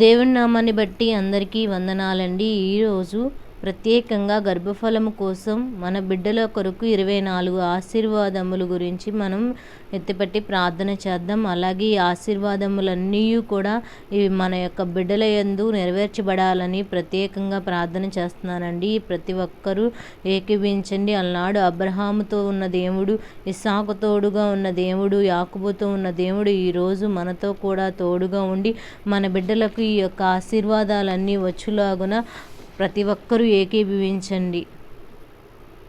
దేవుని నామాన్ని బట్టి అందరికీ వందనాలండి. ఈరోజు ప్రత్యేకంగా గర్భఫలము కోసం మన బిడ్డల కొరకు ఇరవై నాలుగు ఆశీర్వాదముల గురించి మనం ఎత్తిపట్టి ప్రార్థన చేద్దాం. అలాగే ఈ ఆశీర్వాదములన్నీ కూడా ఇవి మన యొక్క బిడ్డల యందు నెరవేర్చబడాలని ప్రత్యేకంగా ప్రార్థన చేస్తున్నానండి. ప్రతి ఒక్కరూ ఏకీవించండి అలనాడు అబ్రహాముతో ఉన్న దేవుడు ఇస్సాకు తోడుగా ఉన్న దేవుడు యాకుబుతో ఉన్న దేవుడు ఈరోజు మనతో కూడా తోడుగా ఉండి మన బిడ్డలకు ఈ యొక్క ఆశీర్వాదాలన్నీ వచ్చులాగున ప్రతి ఒక్కరూ ఏకీభవించండి.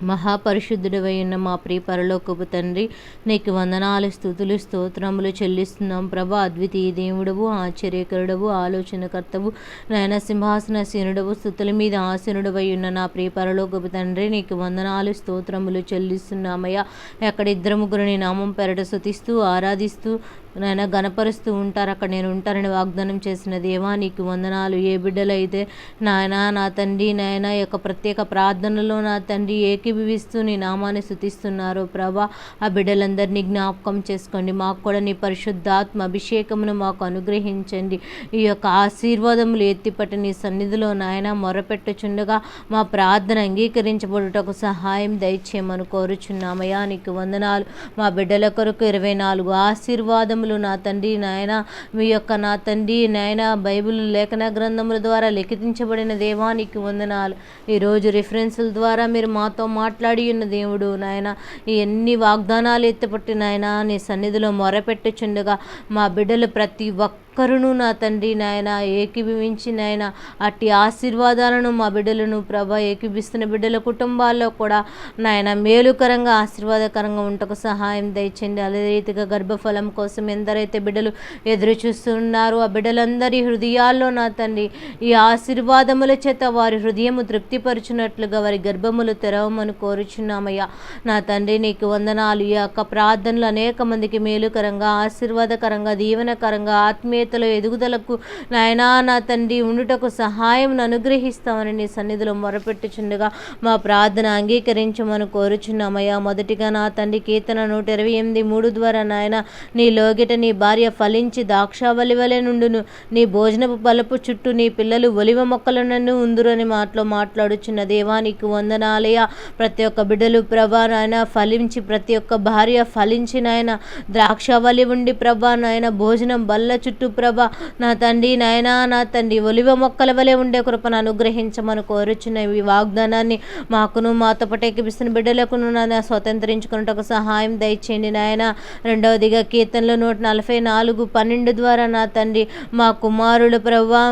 మహాపరిశుద్ధుడవై ఉన్న మా ప్రియ పరలోకపు తండ్రి నీకు వందనాలు స్థుతులు స్తోత్రములు చెల్లిస్తున్నాం. ప్రభా అద్వితీయ దేవుడవు ఆశ్చర్యకరుడవు ఆలోచనకర్తవు నయన సింహాసన సీనుడవు స్థుతుల మీద ఆసీనుడవై ఉన్న నా ప్రియ పరలోకపు తండ్రి నీకు వందనాలు స్తోత్రములు చెల్లిస్తున్నామయ్యా. ఎక్కడ ఇద్దరు ముగ్గురు నీ నామం పెరట శుతిస్తూ ఆరాధిస్తూ నాయన గణపరుస్తూ ఉంటారు. అక్కడ నేను ఉంటానని వాగ్దానం చేసిన దేవా నీకు వందనాలు. ఏ బిడ్డలైతే నాయన నా తండ్రి నాయన యొక్క ప్రత్యేక ప్రార్థనలో నా తండ్రి ఏకీభవిస్తూ నీ నామాన్ని స్థుతిస్తున్నారు ప్రభా ఆ బిడ్డలందరినీ జ్ఞాపకం చేసుకోండి. మాకు కూడా నీ పరిశుద్ధాత్మ అభిషేకమును మాకు అనుగ్రహించండి. ఈ యొక్క ఆశీర్వాదములు ఎత్తిపట్టి నీ సన్నిధిలో నాయన మొరపెట్టుచుండగా మా ప్రార్థన అంగీకరించబడుటకు సహాయం దయచేయమని కోరుచున్నామయ్యా. నీకు వందనాలు. మా బిడ్డల కొరకు ఇరవై నాలుగు ఆశీర్వాదం గ్రంథములు నా తండ్రి నాయన. మీ యొక్క నా తండ్రి నాయన బైబిల్ లేఖన గ్రంథముల ద్వారా లిఖించబడిన దేవానికి వందనాలు. ఈరోజు రిఫరెన్సుల ద్వారా మీరు మాతో మాట్లాడి ఉన్న దేవుడు నాయన. ఈ ఎన్ని వాగ్దానాలు ఎత్తిపట్టి నాయన నీ సన్నిధిలో మొరపెట్టుచుండగా మా బిడ్డలు ప్రతి ఒక్క కరుణు నా తండ్రి నాయన ఏకీభవించి నాయన అట్టి ఆశీర్వాదాలను మా బిడ్డలను ప్రభ ఏకీభిస్తున్న బిడ్డల కుటుంబాల్లో కూడా నాయన మేలుకరంగా ఆశీర్వాదకరంగా ఉంటకు సహాయం దయచండి అదే రీతిగా గర్భఫలం కోసం ఎందరైతే బిడ్డలు ఎదురు చూస్తున్నారో ఆ బిడ్డలందరి హృదయాల్లో నా తండ్రి ఈ ఆశీర్వాదముల చేత వారి హృదయము తృప్తిపరచునట్లుగా వారి గర్భములు తెరవమని కోరుచున్నామయ్యా. నా తండ్రి నీకు వందనాలు. ఈ యొక్క ప్రార్థనలు అనేక మందికి మేలుకరంగా ఆశీర్వాదకరంగా దీవెనకరంగా ఆత్మీయ ఆత్మీయతలో ఎదుగుదలకు నాయనా నా తండ్రి ఉండుటకు సహాయం అనుగ్రహిస్తామని నీ సన్నిధిలో మొరపెట్టుచుండగా మా ప్రార్థన అంగీకరించమని కోరుచున్నామయ్యా. మొదటిగా నా తండ్రి కీర్తన నూట ఇరవై ఎనిమిది మూడు ద్వారా నాయన నీ లోగిట నీ భార్య ఫలించి ద్రాక్షావలి వలె నుండును. నీ భోజనపు బలపు చుట్టూ నీ పిల్లలు ఒలివ మొక్కలను ఉందురని మాటలో మాట్లాడుచున్న దేవా నీకు వందనాలయ ప్రతి ఒక్క బిడ్డలు ప్రభా నాయన ఫలించి ప్రతి ఒక్క భార్య ఫలించి నాయన ద్రాక్షావలి ఉండి ప్రభా నాయన భోజనం బల్ల చుట్టూ ప్రభ నా తండ్రి నాయనా నా తండ్రి ఒలివ మొక్కల వలె ఉండే కృపను అనుగ్రహించమని కోరుచున్న ఈ వాగ్దానాన్ని మాకును మాతో పాటు ఎక్కిపిస్తున్న బిడ్డలకును నా స్వతంత్రించుకున్నట్టు సహాయం దయచేయండి నాయన. రెండవదిగా కీర్తనలు నూట నలభై నాలుగు పన్నెండు ద్వారా నా తండ్రి మా కుమారుడు ప్రభా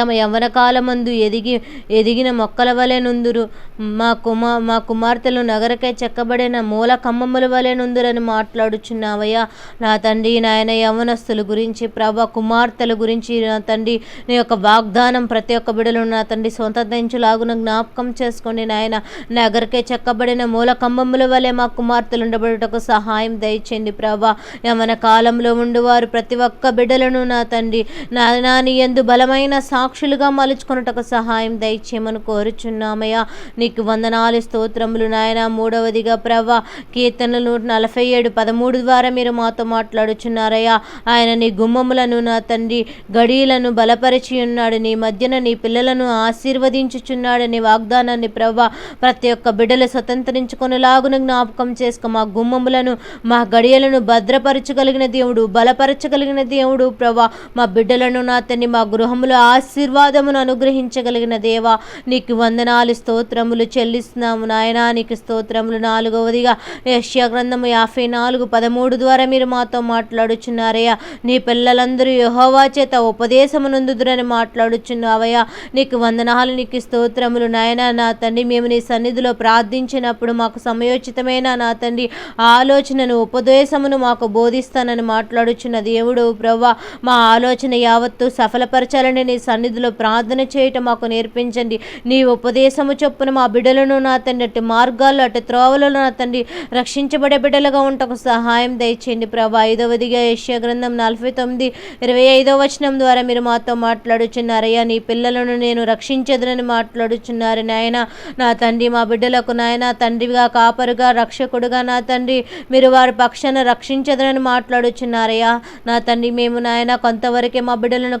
తమ యవ్వన కాలమందు ఎదిగి ఎదిగిన మొక్కల వలె నుందురు. మా కుమా మా కుమార్తెలు నగరకై చెక్కబడిన మూల కమ్మముల వలె నుందురని మాట్లాడుచున్నావయ్యా. నా తండ్రి నాయన యవ్వనస్తుల గురించి ప్రభ కుమార్తెల గురించి నా తండ్రి నీ యొక్క వాగ్దానం ప్రతి ఒక్క బిడలు నా తండ్రి స్వంతంచులాగున జ్ఞాపకం చేసుకోండి నాయన. నగరకై చెక్కబడిన మూల కమ్మముల వలె మా కుమార్తెలు ఉండబడుటకు సహాయం దయచేయండి ప్రభా. యవన కాలంలో ఉండువారు ప్రతి ఒక్క బిడ్డలను నా తండ్రి. నా నాని ఎందు బలమైన సాక్షులుగా మలుచుకున్నటకు సహాయం దయచేయమని కోరుచున్నామయ్యా. నీకు వందనాలు స్తోత్రములు నాయన. మూడవదిగా ప్రభ కీర్తనలు నూట నలభై ఏడు పదమూడు ద్వారా మీరు మాతో మాట్లాడుచున్నారయ్యా. ఆయన నీ గుమ్మములను నా తండ్రి గడియలను బలపరిచి ఉన్నాడు. నీ మధ్యన నీ పిల్లలను ఆశీర్వదించుచున్నాడని వాగ్దానాన్ని ప్రభ ప్రతి ఒక్క బిడ్డలు స్వతంత్రించుకునేలాగున జ్ఞాపకం చేసుకో. మా గుమ్మములను మా గడియలను భద్రపరచగలిగిన దేవుడు బలపరచగలిగిన దేవుడు ప్రభా. మా బిడ్డలను నా తండ్రి మా గృహములు ఆశ ఆశీర్వాదమును అనుగ్రహించగలిగిన దేవా నీకు వందనాలు స్తోత్రములు చెల్లిస్తున్నాము నాయనా. నీకు స్తోత్రములు నాలుగవదిగా యష్యా గ్రంథము యాభై నాలుగు పదమూడు ద్వారా మీరు మాతో మాట్లాడుచున్నారయ్యా. నీ పిల్లలందరూ యహోవా చేత ఉపదేశమునందుదురని మాట్లాడుచున్నావయ్యా. నీకు వందనాలు నీకు స్తోత్రములు నాయనా. నా తండ్రి మేము నీ సన్నిధిలో ప్రార్థించినప్పుడు మాకు సమయోచితమైన నా తండ్రి ఆలోచనను ఉపదేశమును మాకు బోధిస్తానని మాట్లాడుచున్న దేవుడు ప్రవ్వా మా ఆలోచన యావత్తు సఫలపరచాలని నీ సన్ సన్నిధిలో ప్రార్థన చేయటం మాకు నేర్పించండి. నీ ఉపదేశము చొప్పున మా బిడ్డలను నా తండ్రి అటు మార్గాల్లో అటు త్రోవలలో నా తండ్రి రక్షించబడే బిడ్డలుగా ఉంటకు సహాయం దయచేయండి. ప్రభా ఐదవదిగా యశ్య గ్రంథం నలభై తొమ్మిది ఇరవై ఐదవ వచనం ద్వారా మీరు మాతో మాట్లాడుచున్నారయ్యా. నీ పిల్లలను నేను రక్షించదునని మాట్లాడుచున్నారు నాయన. నా తండ్రి మా బిడ్డలకు నాయన తండ్రిగా కాపరుగా రక్షకుడుగా నా తండ్రి మీరు వారి పక్షాన రక్షించదునని మాట్లాడుచున్నారయ్యా. నా తండ్రి మేము నాయన కొంతవరకే మా బిడ్డలను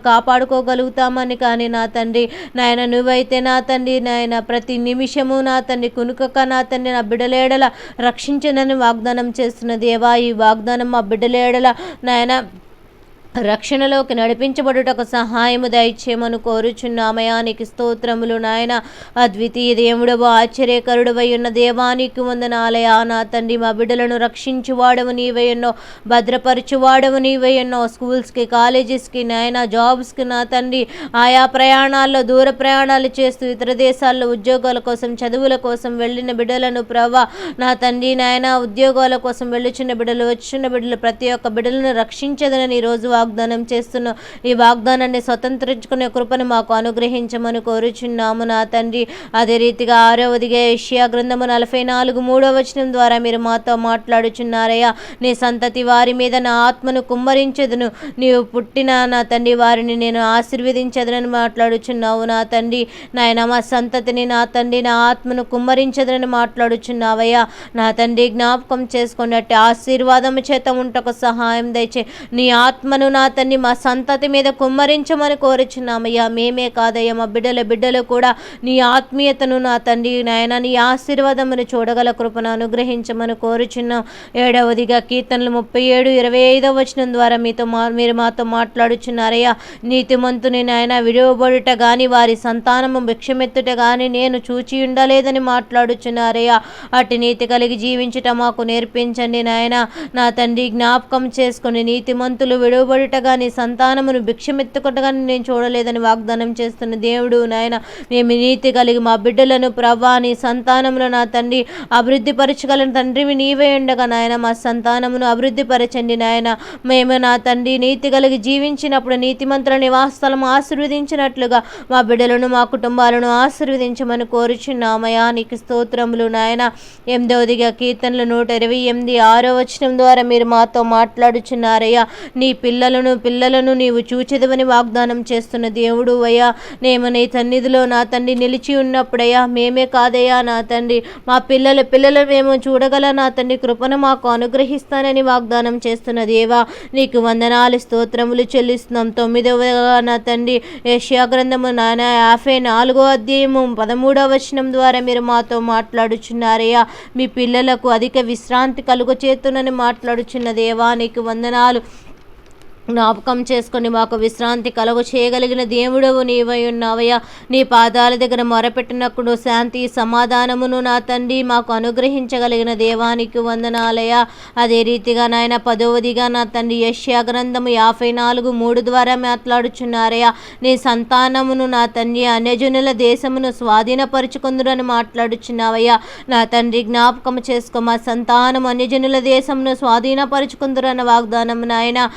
కాపాడుకోగలుగుతామని కానీ నా తండ్రి నాయన నువ్వైతే నా తండ్రి నాయన ప్రతి నిమిషము నా తండ్రి కునుకక నా తండ్రి నా బిడలేడల రక్షించనని వాగ్దానం చేస్తున్న దేవా ఈ వాగ్దానం మా బిడ్డలేడల నాయన రక్షణలోకి నడిపించబడుటకు సహాయము దయచేయమని కోరుచున్నామయానికి స్తోత్రములు నాయన. అద్వితీయ దేవుడవు ఆశ్చర్యకరుడవై ఉన్న దేవానికి వందనాలయా నా తండ్రి మా బిడ్డలను రక్షించువాడవు నీవై ఎన్నో భద్రపరచువాడవు స్కూల్స్కి కాలేజెస్కి నాయన జాబ్స్కి నా తండ్రి. ఆయా ప్రయాణాల్లో దూర ప్రయాణాలు చేస్తూ ఇతర దేశాల్లో ఉద్యోగాల కోసం చదువుల కోసం వెళ్ళిన బిడ్డలను ప్రభా నా తండ్రి నాయన ఉద్యోగాల కోసం వెళ్ళుచున్న బిడ్డలు వచ్చిన బిడ్డలు ప్రతి ఒక్క బిడ్డలను రక్షించదనని ఈరోజు వాగ్దానం చేస్తున్నావు ఈ వాగ్దానాన్ని స్వతంత్రించుకునే కృపను మాకు అనుగ్రహించమని కోరుచున్నాము నా తండ్రి. అదే రీతిగా ఆరవదిగా ఏషియా గ్రంథము నలభై నాలుగు మూడవ వచనం ద్వారా మీరు మాతో మాట్లాడుచున్నారయ్యా. నీ సంతతి వారి మీద నా ఆత్మను కుమ్మరించదును. నీవు పుట్టిన నా తండ్రి వారిని నేను ఆశీర్వదించదనని మాట్లాడుచున్నావు నా తండ్రి. నాయన మా సంతతిని నా తండ్రి నా ఆత్మను కుమ్మరించదనని మాట్లాడుచున్నావయ్యా. నా తండ్రి జ్ఞాపకం చేసుకున్నట్టు ఆశీర్వాదము చేత ఉంటకు సహాయం దయచే. నీ ఆత్మను నా అతన్ని మా సంతతి మీద కుమ్మరించమని కోరుచున్నామయ్యా. మేమే కాదయ్యా మా బిడ్డల బిడ్డలు కూడా నీ ఆత్మీయతను నా తండ్రి నాయన నీ ఆశీర్వాదమును చూడగల కృపను అనుగ్రహించమని కోరుచున్నాం. ఏడవదిగా కీర్తనలు ముప్పై ఏడు ఇరవై ఐదవ వచనం ద్వారా మీతో మా మీరు మాతో మాట్లాడుచున్నారయ్యా. నీతిమంతుని నాయన విడవబడుట గాని వారి సంతానము భిక్షమెత్తుట గాని నేను చూచి ఉండలేదని మాట్లాడుచున్నారయ్యా. అటు నీతి కలిగి జీవించుట మాకు నేర్పించండి నాయన. నా తండ్రి జ్ఞాపకం చేసుకుని నీతిమంతులు విడవబడుట సంతానమును భిక్షమెత్తుకుట గాని నేను చూడలేదని వాగ్దానం చేస్తున్న దేవుడు నాయన మేము నీతి కలిగి మా బిడ్డలను ప్రభా నీ నా తండ్రి అభివృద్ధి పరచగలను తండ్రివి నీవే ఉండగా నాయన మా సంతానమును అభివృద్ధి పరచండి నాయన. మేము నా తండ్రి నీతి కలిగి జీవించినప్పుడు నీతిమంతుల నివాసస్థలం ఆశీర్వదించినట్లుగా మా బిడ్డలను మా కుటుంబాలను ఆశీర్వదించమని కోరుచున్నామయా. నీకు స్తోత్రములు నాయన. ఎనిమిదవదిగా కీర్తనలు నూట ఇరవై ఎనిమిది ఆరో వచనం ద్వారా మీరు మాతో మాట్లాడుచున్నారయ్యా. నీ పిల్లలు పిల్లలను పిల్లలను నీవు చూచెదవని వాగ్దానం చేస్తున్న దేవుడు అయ్యా. నేను నీ సన్నిధిలో నా తండ్రి నిలిచి ఉన్నప్పుడయ్యా. మేమే కాదయ్యా నా తండ్రి. మా పిల్లల పిల్లలు మేము చూడగల నా తండ్రి కృపను మాకు అనుగ్రహిస్తానని వాగ్దానం చేస్తున్న దేవా నీకు వందనాలు స్తోత్రములు చెల్లిస్తున్నాం. తొమ్మిదవగా నా తండ్రి ఏషియా గ్రంథము నాయన యాభై నాలుగో అధ్యాయము పదమూడవ వచనం ద్వారా మీరు మాతో మాట్లాడుచున్నారయ్యా. మీ పిల్లలకు అధిక విశ్రాంతి కలుగు చేతునని మాట్లాడుచున్న దేవా నీకు వందనాలు. జ్ఞాపకం చేసుకొని మాకు విశ్రాంతి కలుగు చేయగలిగిన దేవుడవు నీవై ఉన్నావయ్యా. నీ పాదాల దగ్గర మొరపెట్టినప్పుడు శాంతి సమాధానమును నా తండ్రి మాకు అనుగ్రహించగలిగిన దేవానికి వందనాలయ అదే రీతిగా నాయన పదవదిగా నా తండ్రి యష్యా గ్రంథము యాభై నాలుగు మూడు ద్వారా మాట్లాడుచున్నారయ్యా. నీ సంతానమును నా తండ్రి అన్యజనుల దేశమును స్వాధీనపరుచుకుందురని మాట్లాడుచున్నావయ్యా. నా తండ్రి జ్ఞాపకం చేసుకో మా సంతానం అన్యజనుల దేశమును స్వాధీనపరుచుకుందురన్న వాగ్దానం నాయన.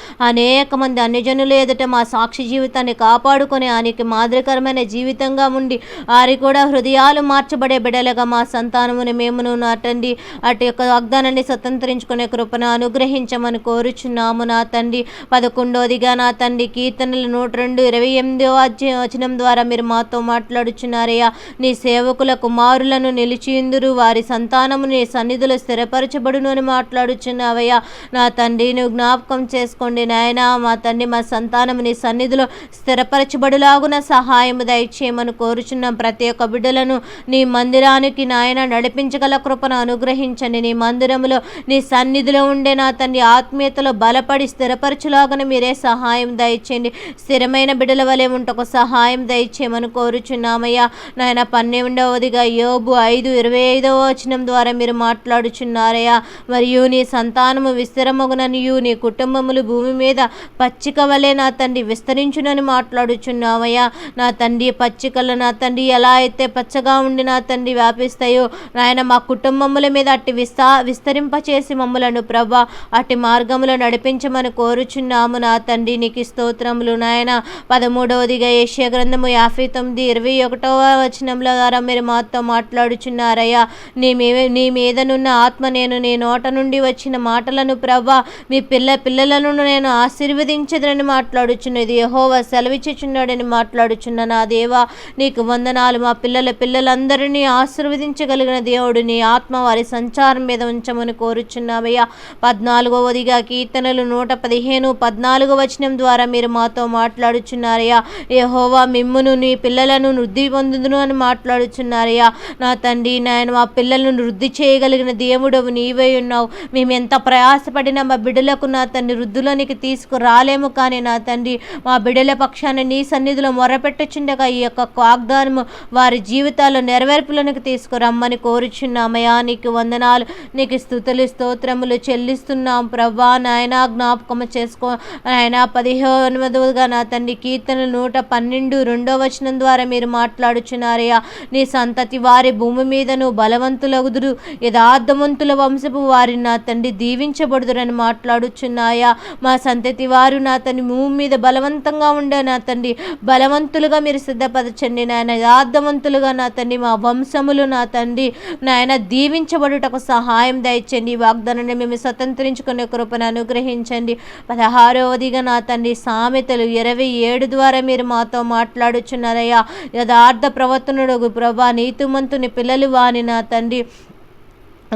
అనేక మంది అన్యజనుల ఎదుట మా సాక్షి జీవితాన్ని కాపాడుకొని ఆయనకి మాదిరికరమైన జీవితంగా ఉండి వారి కూడా హృదయాలు మార్చబడే బిడలుగా మా సంతానముని మేమును నాటండి. అటు యొక్క వాగ్దానాన్ని స్వతంత్రించుకునే కృపను అనుగ్రహించమని కోరుచున్నాము నా తండ్రి. పదకొండోదిగా నా తండ్రి కీర్తనలు నూట రెండు ఇరవై ఎనిమిదో వచనం ద్వారా మీరు మాతో మాట్లాడుచున్నారయ్యా. నీ సేవకుల కుమారులను నిలిచిందురు వారి సంతానము నీ సన్నిధిలో స్థిరపరచబడును అని మాట్లాడుచున్నావయ్యా. నా తండ్రి నువ్వు జ్ఞాపకం చేసుకోండి నాయన. మా తండ్రి మా సంతానం నీ సన్నిధిలో స్థిరపరచబడులాగున సహాయము దయచేయమని కోరుచున్నాం. ప్రతి ఒక్క బిడ్డలను నీ మందిరానికి నాయన నడిపించగల కృపను అనుగ్రహించండి. నీ మందిరములో నీ సన్నిధిలో ఉండే నా తండ్రి ఆత్మీయతలో బలపడి స్థిరపరచులాగన మీరే సహాయం దయచేయండి. స్థిరమైన బిడ్డల వలె ఉంటకు సహాయం దయచేయమని కోరుచున్నామయ్యా. నాయన పన్నెండవదిగా యోబు ఐదు ఇరవై ఐదవ వచనం ద్వారా మీరు మాట్లాడుచున్నారయ్యా. మరియు నీ సంతానము విస్తరమగుననియు నీ కుటుంబములు భూమి మీద పచ్చిక వలె నా తండ్రి విస్తరించునని మాట్లాడుచున్నావయ్యా. నా తండ్రి పచ్చికలు నా తండ్రి ఎలా అయితే పచ్చగా ఉండి నా తండ్రి వ్యాపిస్తాయో నాయన మా కుటుంబముల మీద అట్టి విస్తా విస్తరింపచేసి మమ్మలను ప్రభా అట్టి మార్గములో నడిపించమని కోరుచున్నాము నా తండ్రి. నీకు స్తోత్రములు నాయన. పదమూడవదిగా ఏషియా గ్రంథము యాభై తొమ్మిది ఇరవై ఒకటవ వచనముల ద్వారా మీరు మాతో మాట్లాడుచున్నారయ్యా. నీ మీ నీ మీదనున్న ఆత్మ నేను నీ నోట నుండి వచ్చిన మాటలను ప్రభా మీ పిల్ల పిల్లలను నేను ఆశీర్వదించదని మాట్లాడుచున్నది. యహోవా సెలవిచ్చుచున్నాడని మాట్లాడుచున్న నా దేవా నీకు వందనాలు. మా పిల్లల పిల్లలందరినీ ఆశీర్వదించగలిగిన దేవుడు నీ ఆత్మ వారి సంచారం మీద ఉంచమని కోరుచున్నామయ్యా. పద్నాలుగవదిగా కీర్తనలు నూట పదిహేను పద్నాలుగు వచనం ద్వారా మీరు మాతో మాట్లాడుచున్నారయ్యా. యహోవా మిమ్మును నీ పిల్లలను వృద్ధి పొందును అని మాట్లాడుచున్నారయ్యా. నా తండ్రి నాయన మా పిల్లలను వృద్ధి చేయగలిగిన దేవుడవు నీవే ఉన్నావు. మేము ఎంత ప్రయాసపడినా మా బిడ్డలకు నా తండ్రి వృద్ధులోనికి రాలేము కానీ నా తండ్రి మా బిడ్డల పక్షాన నీ సన్నిధిలో మొరపెట్టుచుండగా ఈ యొక్క వాగ్దానము వారి జీవితాల్లో నెరవేర్పులకు తీసుకురమ్మని కోరుచున్నామయ్యా. నీకు వందనాలు నీకు స్థుతులు స్తోత్రములు చెల్లిస్తున్నాం ప్రభా నాయన జ్ఞాపకం చేసుకో. ఆయన పదిహేనవదిగా నా తండ్రి కీర్తన నూట పన్నెండు రెండో వచనం ద్వారా మీరు మాట్లాడుచున్నారయ్యా. నీ సంతతి వారి భూమి మీదను బలవంతులగుదురు. యథార్థవంతుల వంశపు వారిని నా తండ్రి దీవించబడుదురని మాట్లాడుచున్నాయా. మా సంతతి వారు నా తండ్రి భూమి మీద బలవంతంగా ఉండే నా తండ్రి బలవంతులుగా మీరు సిద్ధపరచండి నాయన యథార్థవంతులుగా నా తండ్రి మా వంశములు నా తండ్రి నాయన దీవించబడుటకు సహాయం దయచండి వాగ్దానాన్ని మేము స్వతంత్రించుకునే కృపను అనుగ్రహించండి. పదహారవదిగా నా తండ్రి సామెతలు ఇరవై ఏడు ద్వారా మీరు మాతో మాట్లాడుచున్నారయ్యా. యథార్థ ప్రవర్తనుడు ప్రభా నీతిమంతుని పిల్లలు వాని నా తండ్రి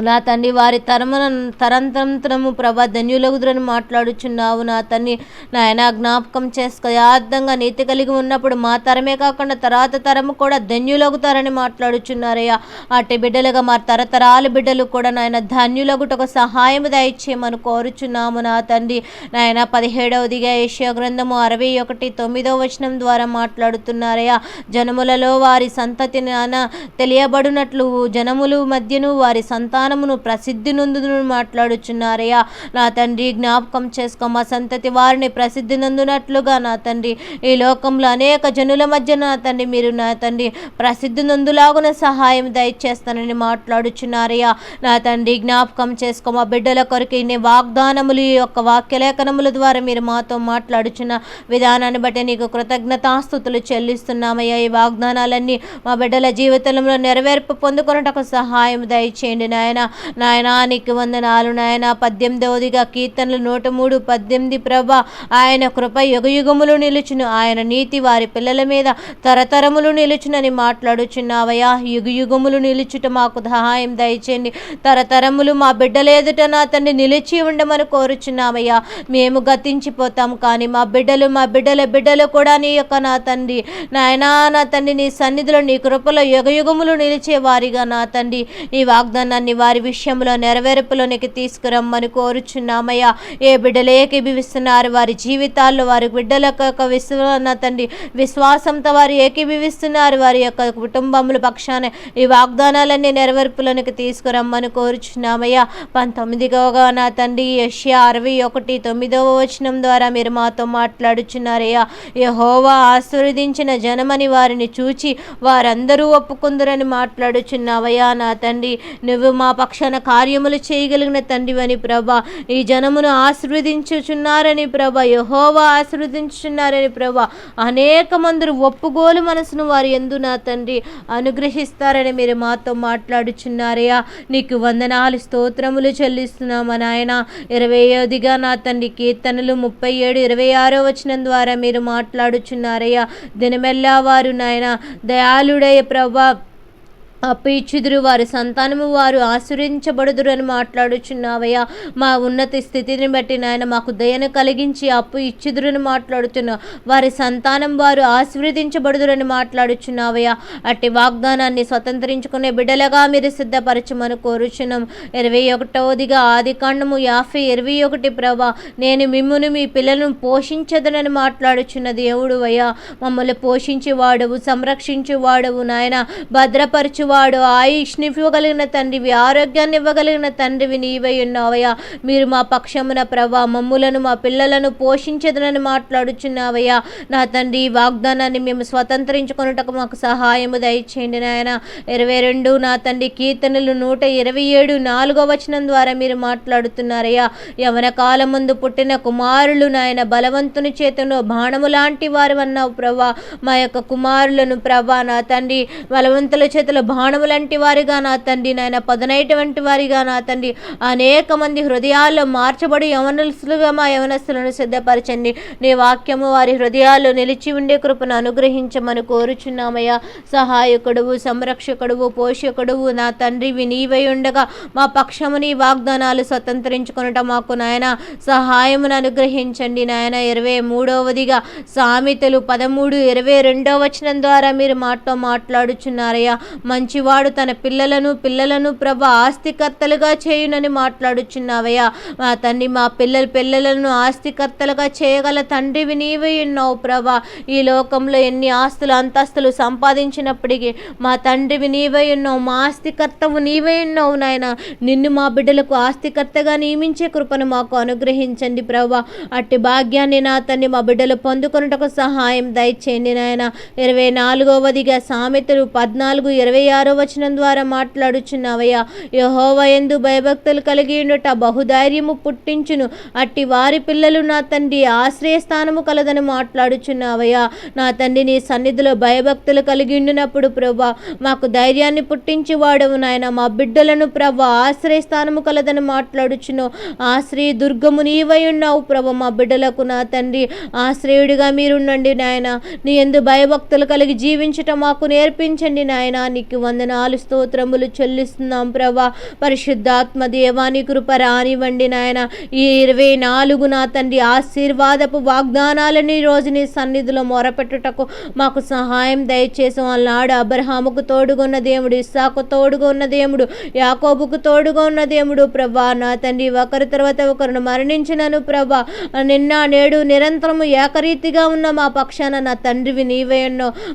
నా తండ్రి వారి తరమున తరంతరంతరము ప్రభా ధన్యులగుదురని మాట్లాడుచున్నావు నా తండ్రి. నాయన జ్ఞాపకం చేసుకో. యథార్థంగా నీతి కలిగి ఉన్నప్పుడు మా తరమే కాకుండా తర్వాత తరము కూడా ధన్యులగుతారని మాట్లాడుచున్నారయ్యా. అట్టి బిడ్డలుగా మా తరతరాల బిడ్డలు కూడా నాయన ధన్యులగుటకు సహాయం దయచేయమని కోరుచున్నాము నా తండ్రి. నాయన పదిహేడవదిగా ఏషియా గ్రంథము అరవై ఒకటి తొమ్మిదవ వచనం ద్వారా మాట్లాడుతున్నారయ్యా. జనములలో వారి సంతతి నాన తెలియబడినట్లు జనములు మధ్యను వారి సంతానమును ప్రసిద్ధి నందును మాట్లాడుచున్నారయ్యా. నా తండ్రి జ్ఞాపకం చేసుకో మా సంతతి వారిని ప్రసిద్ధి నందునట్లుగా నా తండ్రి. ఈ లోకంలో అనేక జనుల మధ్య నా తండ్రి మీరు నా తండ్రి ప్రసిద్ధి నందులాగున సహాయం దయచేస్తానని మాట్లాడుచున్నారయ్యా. నా తండ్రి జ్ఞాపకం చేసుకో మా బిడ్డల కొరకు ఇన్ని వాగ్దానములు ఈ యొక్క వాక్యలేఖనముల ద్వారా మీరు మాతో మాట్లాడుచున్న విధానాన్ని బట్టి నీకు కృతజ్ఞతాస్థుతులు చెల్లిస్తున్నామయ్యా. ఈ వాగ్దానాలన్నీ మా బిడ్డల జీవితంలో నెరవేర్పు పొందుకొనుటకు సహాయం దయచేయండి నాయన నాయన నీకు వందనాలు నాయన. పద్దెనిమిదవదిగా కీర్తనలు నూట మూడు పద్దెనిమిది ప్రభ. ఆయన కృప యుగయుగములు నిలుచును. ఆయన నీతి వారి పిల్లల మీద తరతరములు నిలుచునని మాట్లాడుచున్నావయ్యా. యుగయుగములు నిలుచుట మాకు సహాయం దయచేయండి. తరతరములు మా బిడ్డల ఎదుట నా తండ్రి నిలిచి ఉండమని కోరుచున్నామయ్యా. మేము గతించిపోతాం కానీ మా బిడ్డలు మా బిడ్డల బిడ్డలు కూడా నీ యొక్క నా తండ్రి. నాయనా నా తండ్రి నీ సన్నిధిలో నీ కృపలో యుగయుగములు నిలిచే వారిగా నా తండ్రి. నీ వాగ్దానాన్ని వారి విషయంలో నెరవేర్పులోనికి తీసుకురమ్మని కోరుచున్నామయ్యా. ఏ బిడ్డలు ఏకీభవిస్తున్నారు వారి జీవితాల్లో వారి బిడ్డల యొక్క విశ్వ తండ్రి విశ్వాసంతో వారు ఏకీభవిస్తున్నారు. వారి యొక్క కుటుంబముల పక్షాన ఈ వాగ్దానాలన్నీ నెరవేర్పులోనికి తీసుకురమ్మని కోరుచున్నామయ్యా. పంతొమ్మిదిగా నా తండ్రి యష్యా అరవై ఒకటి తొమ్మిదవ వచనం ద్వారా మీరు మాతో మాట్లాడుచున్నారయ్యా. యహోవా ఆశీర్వదించిన జనమని వారిని చూచి వారందరూ ఒప్పుకుందరని మాట్లాడుచున్నావయ్యా నా తండ్రి. నువ్వు మా పక్షాన కార్యములు చేయగలిగిన తండ్రివని ప్రభా ఈ జనమును ఆశీర్వదించుచున్నారని ప్రభ యహోవా ఆశీర్వదించుచున్నారని ప్రభ అనేక మందిరు ఒప్పుగోలు మనసును వారు ఎందు నా తండ్రి అనుగ్రహిస్తారని మీరు మాతో మాట్లాడుచున్నారయ్యా. నీకు వందనాలు స్తోత్రములు చెల్లిస్తున్నాము నాయన. ఇరవై ఐదుగా నా తండ్రి కీర్తనలు ముప్పై ఏడు ఇరవై ఆరో వచనం ద్వారా మీరు మాట్లాడుచున్నారయ్యా. దినమెల్లా వారు నాయన దయాళుడయ్య ప్రభా అప్పు వారి సంతానము వారు ఆశ్రయించబడుదురు అని మాట్లాడుచున్నావయ్యా. మా ఉన్నత స్థితిని బట్టి నాయన మాకు దయను కలిగించి అప్పు ఇచ్చుదురని మాట్లాడుచున్నావు వారి సంతానం వారు ఆశీర్వదించబడుదురని మాట్లాడుచున్నావయ్యా. అట్టి వాగ్దానాన్ని స్వతంత్రించుకునే బిడ్డలుగా మీరు సిద్ధపరచమని కోరుచున్నాం. ఇరవై ఒకటవదిగా ఆది కాండము యాభై ఇరవై ఒకటి ప్రభా నేను మిమ్మును మీ పిల్లలను పోషించదనని మాట్లాడుచున్న దేవుడు అయ్యా. మమ్మల్ని పోషించి వాడవు సంరక్షించి వాడవు నాయన. భద్రపరచు వాడు ఆయుష్ని ఇవ్వగలిగిన తండ్రివి ఆరోగ్యాన్ని ఇవ్వగలిగిన తండ్రివి నీవై ఉన్నావయ్యా. మీరు మా పక్షమున ప్రభా మమ్ములను మా పిల్లలను పోషించదనని మాట్లాడుచున్నావయ్యా. నా తండ్రి ఈ వాగ్దానాన్ని మేము స్వతంత్రించుకొనుటకు మాకు సహాయము దయచేయండి నాయన. ఇరవై రెండు నా తండ్రి కీర్తనలు నూట ఇరవై ఏడు నాలుగో వచనం ద్వారా మీరు మాట్లాడుతున్నారయ్యా. యవన కాలం ముందు పుట్టిన కుమారులు నాయన బలవంతుని చేతను బాణము లాంటి వారు అన్నావు ప్రభా. మా యొక్క కుమారులను ప్రభా నా తండ్రి బలవంతుల చేతిలో మానవులంటి లాంటి వారిగా నా తండ్రి నాయన పదునైటువంటి వారిగా నా తండ్రి. అనేక మంది హృదయాల్లో మార్చబడి యవనస్తులుగా మా యవనస్తులను సిద్ధపరచండి. నీ వాక్యము వారి హృదయాల్లో నిలిచి ఉండే కృపను అనుగ్రహించమని కోరుచున్నామయ్యా. సహాయకుడువు సంరక్షకుడువు పోషకుడువు నా తండ్రివి నీవై ఉండగా మా పక్షము నీ వాగ్దానాలు స్వతంత్రించుకొనుట మాకు నాయన సహాయమును అనుగ్రహించండి నాయన. ఇరవై మూడవదిగా సామెతలు పదమూడు ఇరవై రెండవ వచనం ద్వారా మీరు మాతో మాట్లాడుచున్నారయ్యా. మంచి మంచివాడు తన పిల్లలను పిల్లలను ప్రభ ఆస్తికర్తలుగా చేయునని మాట్లాడుచున్నావయ్యా. మా తండ్రి మా పిల్లల పిల్లలను ఆస్తికర్తలుగా చేయగల తండ్రివి నీవే ఉన్నావు ప్రభా. ఈ లోకంలో ఎన్ని ఆస్తులు అంతస్తులు సంపాదించినప్పటికీ మా తండ్రివి నీవే ఉన్నావు మా ఆస్తికర్తవు నీవై ఉన్నావు నాయన. నిన్ను మా బిడ్డలకు ఆస్తికర్తగా నియమించే కృపను మాకు అనుగ్రహించండి ప్రభా. అట్టి భాగ్యాన్ని నా తండ్రి మా బిడ్డలు పొందుకొనుటకు సహాయం దయచేయండి నాయన. ఇరవై నాలుగవదిగా సామెతలు పద్నాలుగు ఇరవై ఆరు వచనం ద్వారా మాట్లాడుచున్నావయ్యా. యహోవ ఎందు భయభక్తులు కలిగి ఉండుట బహుధైర్యము పుట్టించును. అట్టి వారి పిల్లలు నా తండ్రి ఆశ్రయస్థానము కలదని మాట్లాడుచున్నావయ్యా. నా తండ్రి నీ సన్నిధిలో భయభక్తులు కలిగి ఉండినప్పుడు ప్రభా మాకు ధైర్యాన్ని పుట్టించి వాడవు నాయన. మా బిడ్డలను ప్రభా ఆశ్రయస్థానము కలదని మాట్లాడుచును. ఆశ్రయ దుర్గము నీవై ఉన్నావు ప్రభ మా బిడ్డలకు నా తండ్రి ఆశ్రయుడిగా మీరుండండి నాయన. నీ ఎందు భయభక్తులు కలిగి జీవించటం మాకు నేర్పించండి నాయన. నీకు వందనాలు స్తోత్రములు చెల్లిస్తున్నాం ప్రభా. పరిశుద్ధాత్మ దేవాని కృప రానివ్వండి నాయన. ఈ ఇరవై నాలుగు నా తండ్రి ఆశీర్వాదపు వాగ్దానాలని రోజుని నీ సన్నిధిలో మొరపెట్టుటకు మాకు సహాయం దయచేసి వాళ్ళనాడు అబ్రహాముకు తోడుగున్న దేవుడు ఇస్సాకు తోడుగా ఉన్న దేవుడు యాకోబుకు తోడుగా ఉన్న దేవుడు ప్రభా. నా తండ్రి ఒకరి తర్వాత ఒకరిని మరణించినను ప్రభా. నిన్న నేడు నిరంతరము ఏకరీతిగా ఉన్న మా పక్షాన నా తండ్రివి నీవే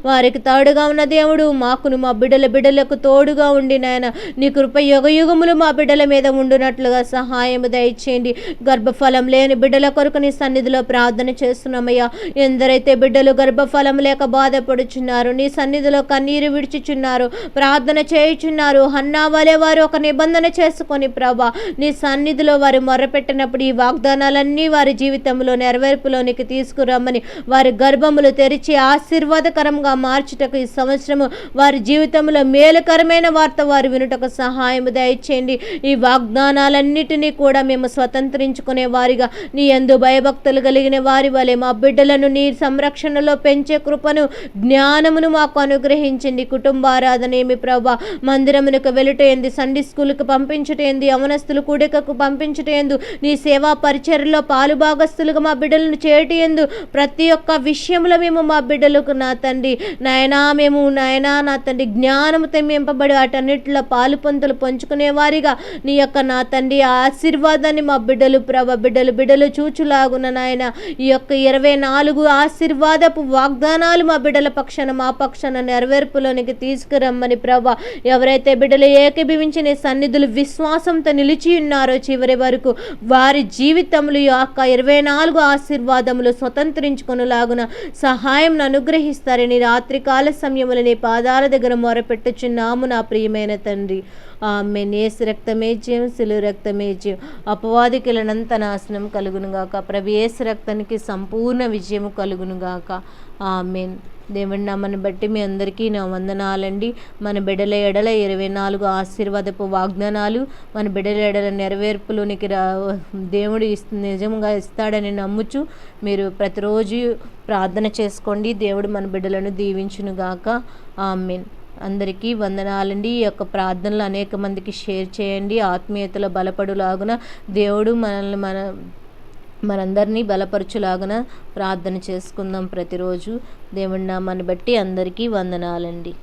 వారికి తోడుగా ఉన్న దేవుడు మాకును మా బిడ్డల బిడ్డ బిడ్డలకు తోడుగా ఉండి నాయన నీ కృప యుగ యుగములు మా బిడ్డల మీద ఉండునట్లుగా సహాయము దయచేయండి. గర్భఫలం లేని బిడ్డల కొరకు నీ సన్నిధిలో ప్రార్థన చేస్తున్నామయ్యా. ఎందరైతే బిడ్డలు గర్భఫలం లేక బాధపడుచున్నారు నీ సన్నిధిలో కన్నీరు విడిచిచున్నారు ప్రార్థన చేయుచున్నారు హన్నా వలె వారు ఒక నిబంధన చేసుకొని ప్రభా నీ సన్నిధిలో వారు మొరపెట్టినప్పుడు ఈ వాగ్దానాలన్నీ వారి జీవితంలో నెరవేర్పులోనికి తీసుకురమ్మని వారి గర్భములు తెరిచి ఆశీర్వాదకరంగా మార్చుటకు ఈ సంవత్సరము వారి జీవితంలో మేలుకరమైన వార్త వారు వినుటకు సహాయం దయచేయండి. ఈ వాగ్దానాలన్నిటినీ కూడా మేము స్వతంత్రించుకునే వారిగా నీ ఎందు భయభక్తులు కలిగిన వారి వలె మా బిడ్డలను నీ సంరక్షణలో పెంచే కృపను జ్ఞానమును మాకు అనుగ్రహించండి. కుటుంబారాధన ఏమి ప్రభా మందిరమునకు వెలుట ఏంది సండే స్కూల్కి పంపించుటేంది అవనస్తులు కూడికకు పంపించటేందు నీ సేవా పరిచర్లో పాలు భాగస్తులుగా మా బిడ్డలను చేయటి ఎందు ప్రతి ఒక్క విషయంలో మేము మా బిడ్డలకు నా తండ్రి. నాయనా మేము నాయనా నా తండ్రి. జ్ఞానము తెమ్మింపబడి వాటన్నిటిలో పాలు పొంతులు పంచుకునే వారిగా నీ యొక్క నా తండ్రి ఆశీర్వాదాన్ని మా బిడ్డలు ప్రభ బిడ్డలు బిడ్డలు చూచులాగున నాయన. ఈ యొక్క ఇరవై నాలుగు ఆశీర్వాదపు వాగ్దానాలు మా బిడ్డల పక్షాన మా పక్షాన నెరవేర్పులోనికి తీసుకురమ్మని ప్రభ. ఎవరైతే బిడ్డలు ఏకీభవించి నీ సన్నిధులు విశ్వాసంతో నిలిచి ఉన్నారో చివరి వరకు వారి జీవితంలో ఈ యొక్క ఇరవై నాలుగు ఆశీర్వాదములు స్వతంత్రించుకొనులాగున సహాయం అనుగ్రహిస్తారని రాత్రికాల సమయములు నీ పాదాల దగ్గర మొరపెట్టు మొరపెట్టుచున్నాము నా ప్రియమైన తండ్రి. ఆమె నేసు రక్తమే జయం సిలు రక్తమే జయం అపవాదికులనంత నాశనం కలుగునుగాక ప్రభు ఏసు రక్తానికి సంపూర్ణ విజయం కలుగునుగాక ఆమెన్. దేవుడి నామని బట్టి మీ అందరికీ నా వందనాలండి. మన బిడ్డల ఎడల ఇరవై నాలుగు ఆశీర్వాదపు వాగ్దానాలు మన బిడల ఎడల నెరవేర్పులోనికి రా దేవుడు ఇస్తు నిజంగా ఇస్తాడని నమ్ముచు మీరు ప్రతిరోజు ప్రార్థన చేసుకోండి. దేవుడు మన బిడ్డలను దీవించునుగాక ఆమెన్. అందరికీ వందనాలండి. ఈ యొక్క ప్రార్థనలు అనేక మందికి షేర్ చేయండి. ఆత్మీయతలో బలపడులాగున దేవుడు మనల్ని మన మనందరినీ బలపరచులాగున ప్రార్థన చేసుకుందాం ప్రతిరోజు. దేవుడి నామాన్ని బట్టి అందరికీ వందనాలండి.